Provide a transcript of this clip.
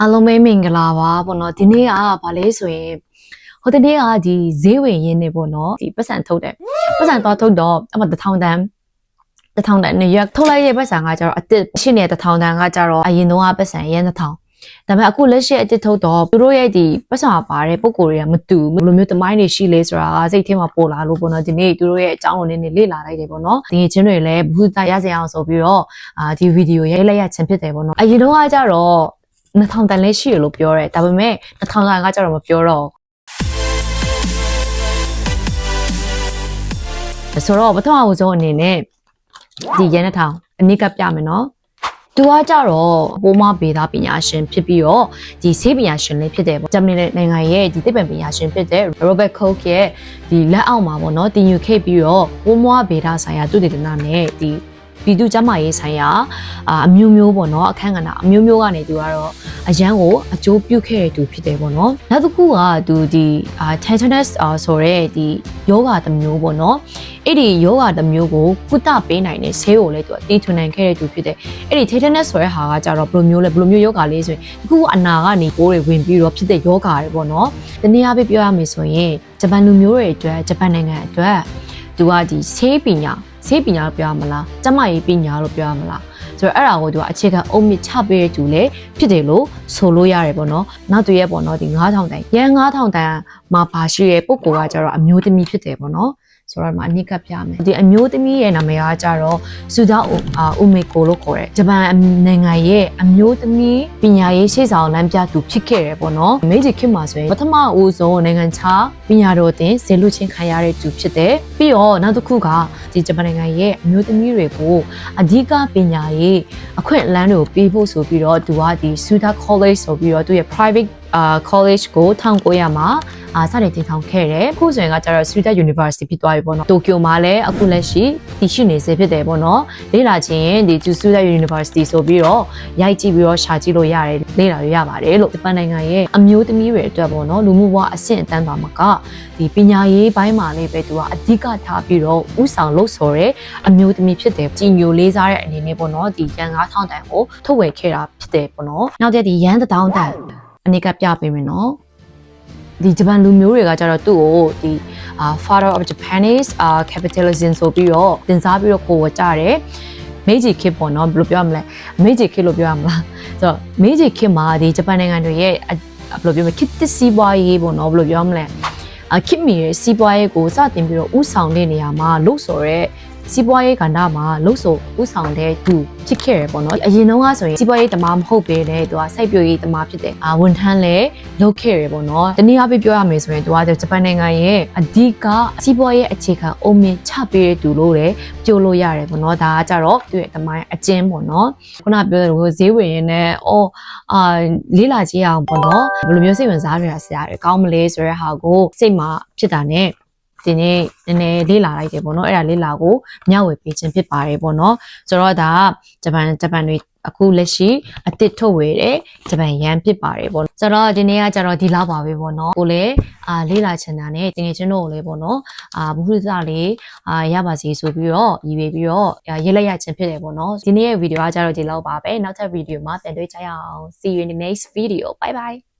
အားလုံးပဲမင်္ဂလာပါပေါ့နော်ဒီနေ့ကဗာလဲဆိုရင်ဟိုတနေ့ကဒီဈေးဝင်ရင်းနေပေါ့နော်ဒီပတ်စံထုတ်တယ်ပတ်စံတော့ထုတ်တော့အမတစ်ထောင်တန်းတစ်ထောင်တန်းနေရထုတ်လိုက်ရဲ့ပတ်စံကကျတော့အတစ်ရှင်းနေတဲ့တစ်ထောင်တန်းကကျတော့အရင်တော့ပတ်စံရန်တစ်ထောင်ဒါပေမဲ့အခုလက်ရှိအတစ်ထုတ်တော့သူတို့ရဲ့ဒီပတ်စံပါတဲ့ပုံကိုယ်တွေကမတူဘူးဘယ်လိုမျိုးတမိုင်းတွေရှိလဲဆိုတာကစိတ်ထဲမှာပေါ်လာလို့ပေါ့နော်ဒီနေ့သူတို့ရဲ့အကြောင်းကိုနည်းနည်းလေ့လာလိုက်တယ်ပေါ့နော်ဒီချင်းတွေလည်းဘူးသားရစေအောင်ဆိုပြီးတော့အာဒီဗီဒီယိုရိုက်လိုက်ရခြင်းဖြစ်တယ်ပေါ့နော်အရင်တော့ကကျတော့ 2000တန်လေးရှိရလို့ပြောတယ်ဒါပေမဲ့2000တန်ကကြတော့မပြောတော့ဘူးဆိုတော့ပထမဦးဆုံးအနေနဲ့ဒီရန်တစ်ထောင်အနိကပြမယ်နော်သူကကြတော့ပိုးမဗေဒပညာရှင်ဖြစ်ပြီးတော့ဒီဆေးပညာရှင်လေးဖြစ်တယ်ပေါ့ဂျာမနီနိုင်ငံရဲ့ဒီသိပ္ပံပညာရှင်ဖြစ်တဲ့ Robert Koch ရဲ့ဒီလက်အောက်မှာပေါ့နော်တင်ယူခဲ့ပြီးတော့ပိုးမဗေဒဆိုင်ရာသုတေသနနဲ့ဒီ ပြည်သူ့ကျန်းမာရေးဆိုင်ရာအာအမျိုးမျိုးပေါ့နော်အခန်းကဏ္ဍအမျိုးမျိုးကနေသူကတော့အရန်ကိုအကျိုးပြုခဲ့တဲ့သူဖြစ်တယ်ပေါ့နော်နောက်တစ်ခုကသူဒီအာ tetanus အာဆိုရဲဒီယောဂတစ်မျိုးပေါ့နော်အဲ့ဒီယောဂတစ်မျိုးကိုကုသပေးနိုင်တဲ့ဆေးကိုလည်းသူအတီးထွင်နိုင်ခဲ့တဲ့သူဖြစ်တယ်အဲ့ဒီ tetanus ဆိုရဲဟာကကြတော့ဘယ်လိုမျိုးလဲဘယ်လိုမျိုးယောဂလေးဆိုရင်ဒီခုအနာကနေပိုးတွေဝင်ပြီးတော့ဖြစ်တဲ့ယောဂတွေပေါ့နော်တနည်းအားဖြင့်ပြောရမယ်ဆိုရင်ဂျပန်လူမျိုးတွေအတွက်ဂျပန်နိုင်ငံအတွက်သူကဒီဆေးပညာ ဆေးပညာလို့ပြောရမလားကျန်းမာရေးပညာလို့ပြောရမလားဆိုတော့အဲ့ဒါကိုသူကအခြေခံအုံမြင့်ချပေးတဲ့သူလေဖြစ်တယ်လို့ဆိုလို့ရတယ်ပေါ့နော်နောက်သူရဲ့ပေါ့နော်ဒီ9000တန်ရန်9000တန်မှာပါရှိရဲ့ပုံကောကကျတော့အမျိုးသမီးဖြစ်တယ်ပေါ့နော် ဆိုတော့ဒီမှာအနိကပြမယ်ဒီအမျိုးသမီးရဲ့နာမည်ကကြတော့ဆူဇာအာဥမေကိုလို့ခေါ်တယ်ဂျပန်နိုင်ငံရဲ့အမျိုးသမီးပညာရေးရှေ့ဆောင်လမ်းပြသူဖြစ်ခဲ့တယ်ပေါ့နော်မေဂျီခေတ်မှာဆိုရင်ပထမဦးဆုံးနိုင်ငံခြားပညာတော်သင်ဇေလူချင်းခံရတဲ့သူဖြစ်တယ်ပြီးတော့နောက်တစ်ခုကဒီဂျပန်နိုင်ငံရဲ့အမျိုးသမီးတွေကိုအဓိကပညာရေးအခွင့်အလမ်းတွေကိုပေးဖို့ဆိုပြီးတော့သူကဒီ Suda College ဆိုပြီးတော့သူရဲ့ private အာ college ကို1900မှာအာစတင်တည်ထောင်ခဲ့တယ်အခုဆိုရင်ကကျတော့ Suda University ဖြစ်သွားပြီပေါ့နော်တိုကျိုမှာလည်းအခုလက်ရှိတည်ရှိနေစေဖြစ်တယ်ပေါ့နော်လေ့လာခြင်းဒီ Suda University ဆိုပြီးတော့ရိုက်ကြည့်ပြီးတော့ရှာကြည့်လို့ရတယ်လေ့လာရရပါတယ်လို့ဂျပန်နိုင်ငံရဲ့အမျိုးသမီးတွေအတွက်ပေါ့နော်လူမှုဘဝအဆင့်အတန်းပါမှာကဒီပညာရေးဘိုင်းမှာလည်းပဲသူကအဓိကထားပြီးတော့ဥဆောင်လို့ဆိုရဲအမျိုးသမီးဖြစ်တယ်ကြီးညိုလေးစားတဲ့အနေနဲ့ပေါ့နော်ဒီရန်9000တန်ကိုထုတ်ဝယ်ခဲ့တာဖြစ်တယ်ပေါ့နော်နောက်တဲ့ဒီရန်1000တန် အနေကပြပေးမယ်နော်ဒီဂျပန်လူမျိုးတွေကကြတော့သူ့ကိုဒီအာ father of Japanese uh, capitalism ဆိုပြီးတော့တင်စားပြီးတော့ကိုဝကြတယ်မေဂျီခေတ်ပေါ့နော်ဘယ်လိုပြောရမလဲမေဂျီခေတ်လို့ပြောရမလားဆိုတော့မေဂျီခေတ်မှာဒီဂျပန်နိုင်ငံတွေရဲ့အဘယ်လိုပြောမလဲခေတ်သစ်စီးပွားရေးပေါ့နော်ဘယ်လိုပြောရမလဲအခေတ်မီရဲ့စီးပွားရေးကိုစတင်ပြီးတော့ဥဆောင်တဲ့နေရာမှာလို့ဆိုရဲ စီးပွားရေးကဏ္ဍမှာလို့ဆိုဥဆောင်တဲ့သူဖြစ်ခဲ့ရပေါ့နော်အရင်တုန်းကဆိုရင်စီးပွားရေးတမားမဟုတ်ပဲလေသူကစိုက်ပျိုးရေးတမားဖြစ်တယ်အာဝန်ထမ်းလည်းလုပ်ခဲ့ရပေါ့နော်တနည်းအားဖြင့်ပြောရမယ်ဆိုရင်သူကဂျပန်နိုင်ငံရဲ့အဓိကစီးပွားရေးအခြေခံအုံမြင့်ချပေးတဲ့သူလို့လည်းပြောလို့ရတယ်ပေါ့နော်ဒါကကြတော့သူ့ရဲ့တမိုင်းအကျဉ်းပေါ့နော်ခုနပြောတဲ့ဈေးဝင်ရင်းနဲ့အော်အာလေးလာကြည့်အောင်ပေါ့နော်ဘယ်လိုမျိုးစိတ်ဝင်စားရတာဆရာတွေကောင်းမလဲဆိုတဲ့ဟာကိုစိတ်မှာဖြစ်တာ ਨੇ ဒီနေ့နည်းနည်းလေးလာလိုက်တယ်ပေါ့နော်အဲ့ဒါလေးလာကိုမျှဝေပေးခြင်းဖြစ်ပါတယ်ပေါ့နော်ဆိုတော့ဒါဂျပန်ဂျပန်တွေအခုလက်ရှိအစ်စ်ထုတ်ဝေတဲ့ဂျပန်ရန်ဖြစ်ပါတယ်ပေါ့ဆိုတော့ဒီနေ့ကကျတော့ဒီလောက်ပါပဲပေါ့နော်ကိုလည်းအာလေးလာချင်တာနဲ့တင်ငယ်ချင်းတို့ကိုလည်းပေါ့နော်အာဘုဟုသလေးအာရပါစီဆိုပြီးတော့ရည်ရွယ်ပြီးတော့ရေးလိုက်ရခြင်းဖြစ်တယ်ပေါ့နော်ဒီနေ့ရဲ့ဗီဒီယိုကကျတော့ဒီလောက်ပါပဲနောက်ထပ်ဗီဒီယိုမှာပြန်တွေ့ကြရအောင် see you in the next video bye bye